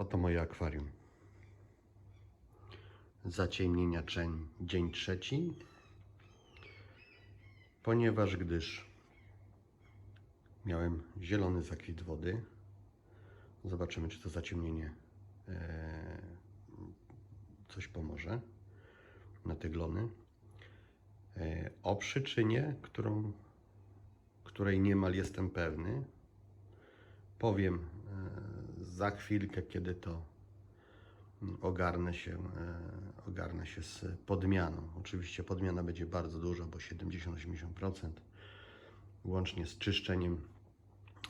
Oto moje akwarium. Zaciemnienia czeń, dzień trzeci. Ponieważ gdyż miałem zielony zakwit wody. Zobaczymy, czy to zaciemnienie e, coś pomoże na te glony. E, o przyczynie, którą, której niemal jestem pewny, powiem za chwilkę, kiedy to mm, ogarnę się, e, ogarnę się z podmianą. Oczywiście podmiana będzie bardzo duża, bo 70-80%, łącznie z czyszczeniem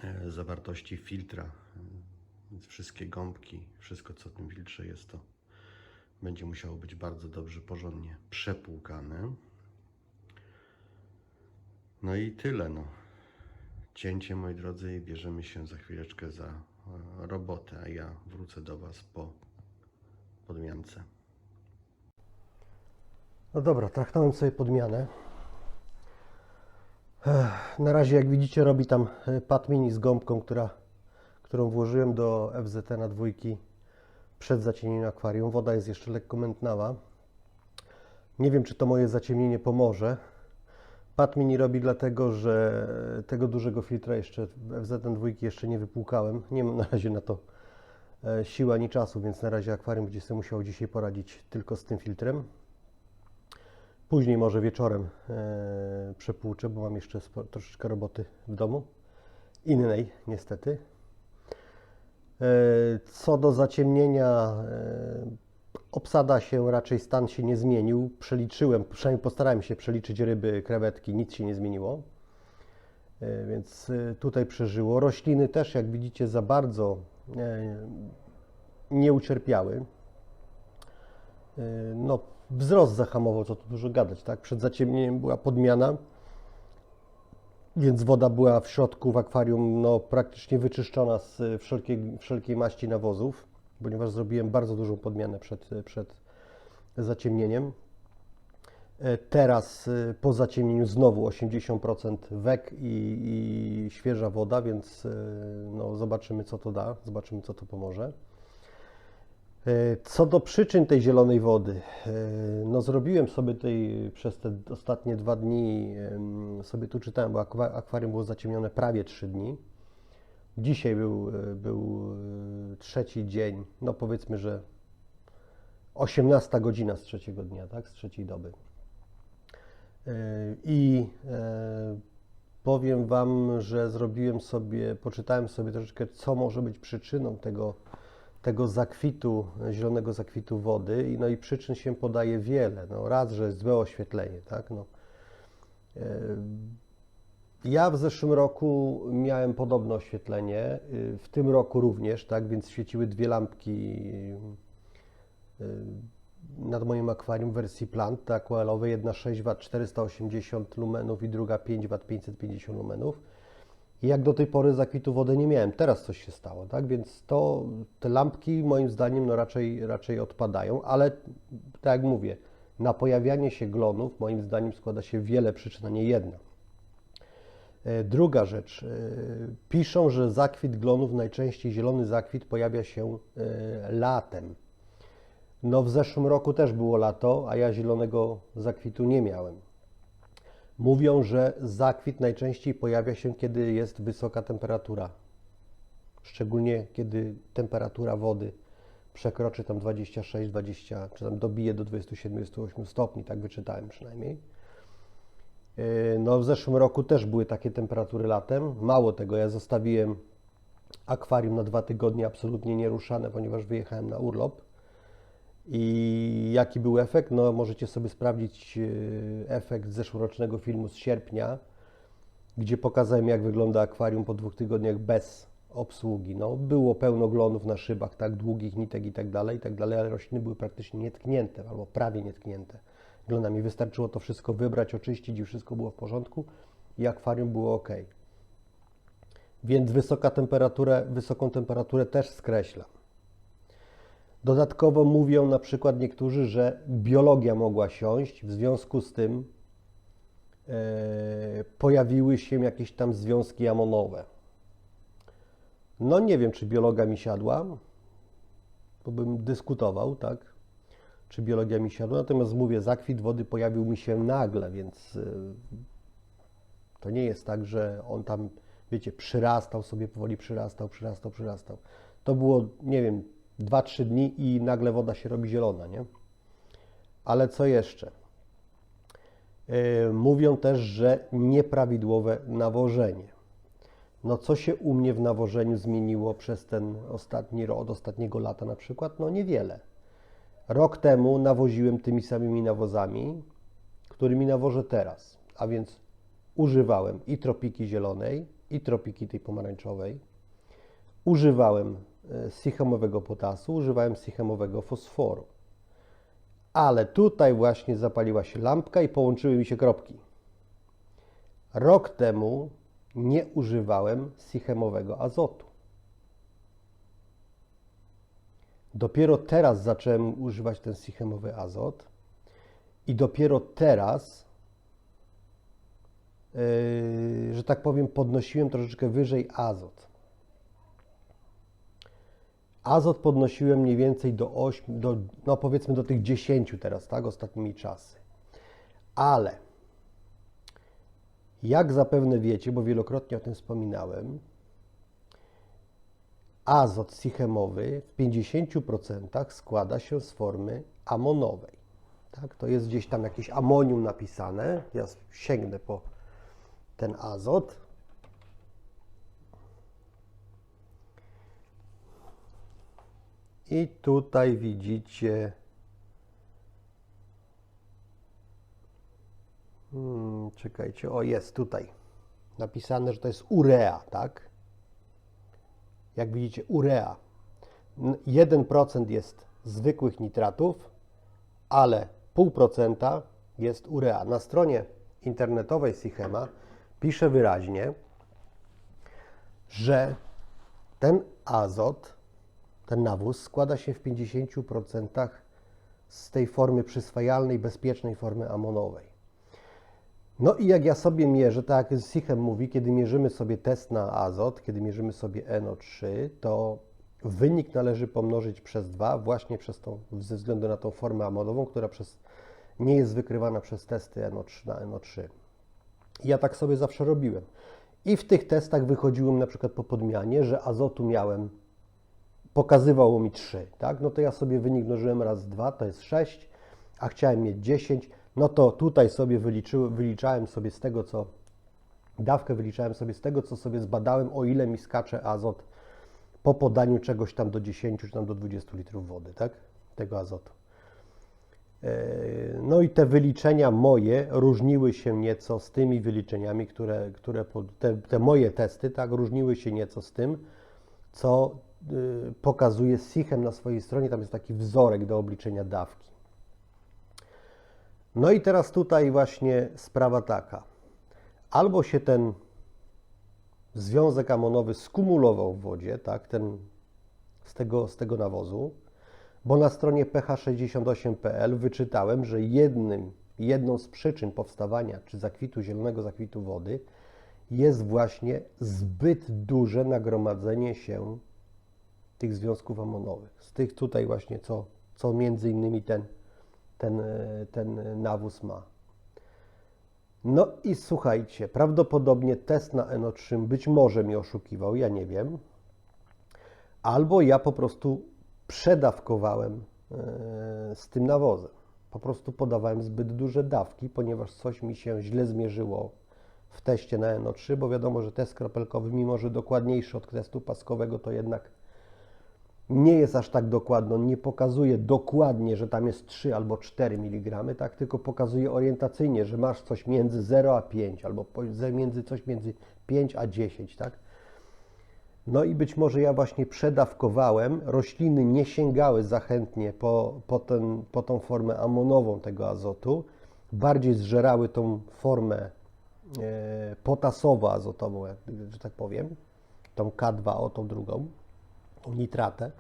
e, zawartości filtra, e, więc wszystkie gąbki, wszystko co w tym filtrze jest, to będzie musiało być bardzo dobrze, porządnie przepłukane. No i tyle, no. Cięcie, moi drodzy, i bierzemy się za chwileczkę za robotę, a ja wrócę do Was po podmiance. No dobra, traktałem sobie podmianę. Na razie, jak widzicie, robi tam e, pad mini z gąbką, która, którą włożyłem do FZT na dwójki przed zaciemnieniem akwarium. Woda jest jeszcze lekko mętnała. Nie wiem, czy to moje zaciemnienie pomoże. Pad mini robi dlatego, że tego dużego filtra jeszcze FZN dwójki jeszcze nie wypłukałem. Nie mam na razie na to e, siły ani czasu, więc na razie akwarium będzie sobie musiał dzisiaj poradzić tylko z tym filtrem. Później może wieczorem e, przepłuczę, bo mam jeszcze troszeczkę roboty w domu. Innej, niestety. E, co do zaciemnienia, e, obsada się, raczej stan się nie zmienił. Przeliczyłem, przynajmniej postarałem się przeliczyć ryby, krewetki, nic się nie zmieniło. E, więc e, tutaj przeżyło. Rośliny też, jak widzicie, za bardzo e, nie ucierpiały. No, wzrost zahamował, co tu dużo gadać, tak? Przed zaciemnieniem była podmiana, więc woda była w środku w akwarium no, praktycznie wyczyszczona z wszelkiej, wszelkiej maści nawozów, ponieważ zrobiłem bardzo dużą podmianę przed, przed zaciemnieniem. E, Teraz e, po zaciemnieniu znowu 80% wek i, i świeża woda, więc e, no, zobaczymy co to da, zobaczymy co to pomoże. Co do przyczyn tej zielonej wody, no zrobiłem sobie tutaj przez te ostatnie dwa dni, sobie tu czytałem, bo akwa- akwarium było zaciemnione prawie 3 dni. Dzisiaj był, e, był e, trzeci dzień, no powiedzmy, że 18 godzina z trzeciego dnia, tak, z trzeciej doby. E, I powiem Wam, że zrobiłem sobie, poczytałem sobie troszeczkę, co może być przyczyną tego, tego zakwitu, zielonego zakwitu wody. No i przyczyn się podaje wiele. No, raz, że jest złe oświetlenie, tak? No, ja w zeszłym roku miałem podobne oświetlenie, y, w tym roku również, tak, więc świeciły dwie lampki y, nad moim akwarium w wersji plant, te aquelowe, jedna 6 W 480 lumenów i druga 5 W 550 lumenów. I jak do tej pory zakwitu wody nie miałem, teraz coś się stało, tak, więc to, te lampki moim zdaniem no raczej, raczej odpadają, ale tak jak mówię, na pojawianie się glonów moim zdaniem składa się wiele przyczyn, a nie jedna. E, Druga rzecz. e, Piszą, że zakwit glonów, najczęściej zielony zakwit, pojawia się e, latem. No, w zeszłym roku też było lato, a ja zielonego zakwitu nie miałem. Mówią, że zakwit najczęściej pojawia się, kiedy jest wysoka temperatura. Szczególnie kiedy temperatura wody przekroczy tam 26, 20, czy tam dobije do 27-28 stopni, tak wyczytałem przynajmniej. Yy, No, w zeszłym roku też były takie temperatury latem. Mało tego, ja zostawiłem akwarium na dwa tygodnie absolutnie nieruszane, ponieważ wyjechałem na urlop. I jaki był efekt? No, możecie sobie sprawdzić yy, efekt zeszłorocznego filmu z sierpnia, gdzie pokazałem, jak wygląda akwarium po dwóch tygodniach bez obsługi. No, było pełno glonów na szybach, tak, długich nitek i tak dalej, i tak dalej, ale rośliny były praktycznie nietknięte, albo prawie nietknięte glonami. Wystarczyło to wszystko wybrać, oczyścić i wszystko było w porządku i akwarium było ok. Więc wysoka temperaturę, wysoką temperaturę też skreślam. Dodatkowo mówią na przykład niektórzy, że biologia mogła siąść, w związku z tym e, pojawiły się jakieś tam związki amonowe. No nie wiem, czy biologa mi siadła. bo bym dyskutował, tak? Czy biologia mi siadła. Natomiast mówię, zakwit wody pojawił mi się nagle, więc y, to nie jest tak, że on tam, wiecie, przyrastał sobie powoli, przyrastał, przyrastał, przyrastał. To było, nie wiem, 2-3 dni i nagle woda się robi zielona, nie? Ale co jeszcze? Yy, Mówią też, że nieprawidłowe nawożenie. No co się u mnie w nawożeniu zmieniło przez ten ostatni rok, od ostatniego lata na przykład? No niewiele. Rok temu nawoziłem tymi samymi nawozami, którymi nawożę teraz, a więc używałem i tropiki zielonej, i tropiki tej pomarańczowej. Używałem e, sichemowego potasu, używałem sichemowego fosforu. Ale tutaj właśnie zapaliła się lampka i połączyły mi się kropki. Rok temu nie używałem sichemowego azotu. Dopiero teraz zacząłem używać ten sichemowy azot i dopiero teraz, yy, że tak powiem, podnosiłem troszeczkę wyżej azot. Azot podnosiłem mniej więcej do 8, do, no powiedzmy do tych 10 teraz, tak, ostatnimi czasy. Ale jak zapewne wiecie, bo wielokrotnie o tym wspominałem, azot sichemowy w 50% składa się z formy amonowej. Tak? To jest gdzieś tam jakieś amonium napisane. Ja sięgnę po ten azot. I tutaj widzicie Hmm, czekajcie, o jest tutaj napisane, że to jest urea, tak? Jak widzicie, urea. N- 1% jest zwykłych nitratów, ale 0,5% jest urea. Na stronie internetowej Sichema pisze wyraźnie, że ten azot, ten nawóz składa się w 50% z tej formy przyswajalnej, bezpiecznej formy amonowej. No i jak ja sobie mierzę, tak jak Sichem mówi, kiedy mierzymy sobie test na azot, kiedy mierzymy sobie NO3, to wynik należy pomnożyć przez 2 właśnie przez tą, ze względu na tą formę amonową, która przez, nie jest wykrywana przez testy NO3 na NO3. I ja tak sobie zawsze robiłem. I w tych testach wychodziłem na przykład po podmianie, że azotu miałem, pokazywało mi 3, tak? No to ja sobie wynik mnożyłem raz 2, to jest 6, a chciałem mieć 10, no to tutaj sobie wyliczałem sobie z tego, co dawkę wyliczałem sobie z tego, co sobie zbadałem, o ile mi skacze azot po podaniu czegoś tam do 10 czy tam do 20 litrów wody, tak? Tego azotu. E, No i te wyliczenia moje różniły się nieco z tymi wyliczeniami, które, które te, te moje testy, tak, różniły się nieco z tym, co y, pokazuje Sichem na swojej stronie. Tam jest taki wzorek do obliczenia dawki. No i teraz tutaj właśnie sprawa taka. Albo się ten związek amonowy skumulował w wodzie, tak, ten, z, tego, z tego nawozu, bo na stronie ph68.pl wyczytałem, że jednym, jedną z przyczyn powstawania czy zakwitu, zielonego zakwitu wody jest właśnie zbyt duże nagromadzenie się tych związków amonowych. Z tych tutaj właśnie, co, co między innymi ten, ten, e, ten nawóz ma. No i słuchajcie, prawdopodobnie test na NO3 być może mnie oszukiwał, ja nie wiem. Albo ja po prostu przedawkowałem e, z tym nawozem. Po prostu podawałem zbyt duże dawki, ponieważ coś mi się źle zmierzyło w teście na NO3, bo wiadomo, że test kropelkowy, mimo że dokładniejszy od testu paskowego, to jednak nie jest aż tak dokładny. On nie pokazuje dokładnie, że tam jest 3 albo 4 mg, tak? tylko pokazuje orientacyjnie, że masz coś między 0 a 5, albo między coś między 5 a 10, tak? No i być może ja właśnie przedawkowałem, rośliny nie sięgały zachętnie po, po, ten, po tą formę amonową tego azotu, bardziej zżerały tą formę e, potasowo-azotową, że tak powiem, tą K2O, tą drugą, tą nitratę.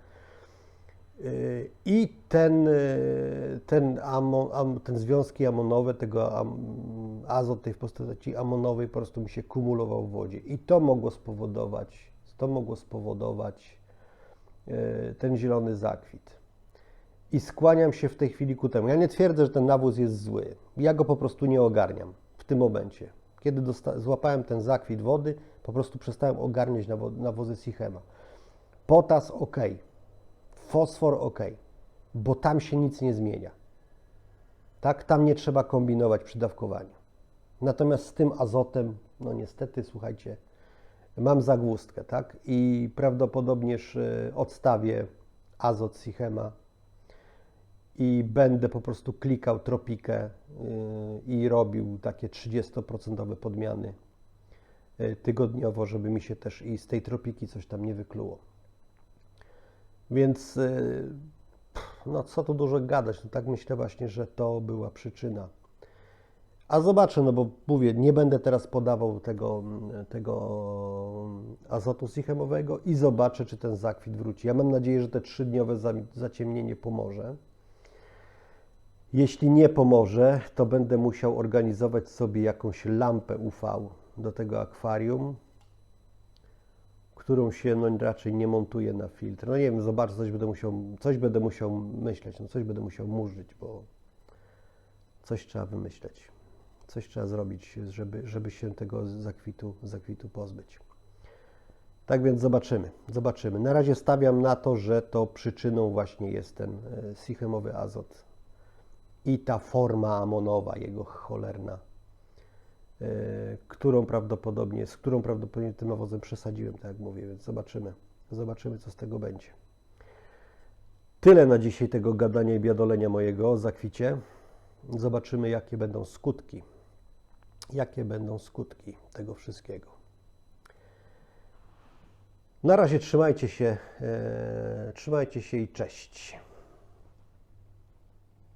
Yy, I ten, yy, ten, amo, am, ten związki amonowe, tego am, azot tej w postaci amonowej po prostu mi się kumulował w wodzie. I to mogło spowodować, to mogło spowodować e, ten zielony zakwit. I skłaniam się w tej chwili ku temu. Ja nie twierdzę, że ten nawóz jest zły. Ja go po prostu nie ogarniam w tym momencie. Kiedy złapałem ten zakwit wody, po prostu przestałem ogarniać nawo- nawozy Sichema. Potas ok, fosfor ok, bo tam się nic nie zmienia. Tak, tam nie trzeba kombinować przy dawkowaniu. Natomiast z tym azotem, no niestety, słuchajcie, mam zagłóstkę, tak? I prawdopodobnież y, odstawię azot Sichema i będę po prostu klikał tropikę y, i robił takie 30% podmiany y, tygodniowo, żeby mi się też i z tej tropiki coś tam nie wykluło. Więc y, no co tu dużo gadać, no tak myślę właśnie, że to była przyczyna. A zobaczę, no bo mówię, nie będę teraz podawał tego, tego azotu sichemowego i zobaczę, czy ten zakwit wróci. Ja mam nadzieję, że te trzydniowe za- zaciemnienie pomoże. Jeśli nie pomoże, to będę musiał organizować sobie jakąś lampę UV do tego akwarium, którą się no, raczej nie montuje na filtr. No nie wiem, zobaczę, coś będę musiał, coś będę musiał myśleć, no coś będę musiał murzyć, bo coś trzeba wymyśleć. Coś trzeba zrobić, żeby, żeby się tego zakwitu, zakwitu pozbyć. Tak więc zobaczymy, zobaczymy. Na razie stawiam na to, że to przyczyną właśnie jest ten e, sichemowy azot i ta forma amonowa, jego cholerna, którą prawdopodobnie, z którą prawdopodobnie tym nawozem przesadziłem, tak jak mówię, więc zobaczymy, zobaczymy, co z tego będzie. Tyle na dzisiaj tego gadania i biadolenia mojego o zakwicie. Zobaczymy, jakie będą skutki. Jakie będą skutki tego wszystkiego. Na razie trzymajcie się, e, trzymajcie się i cześć.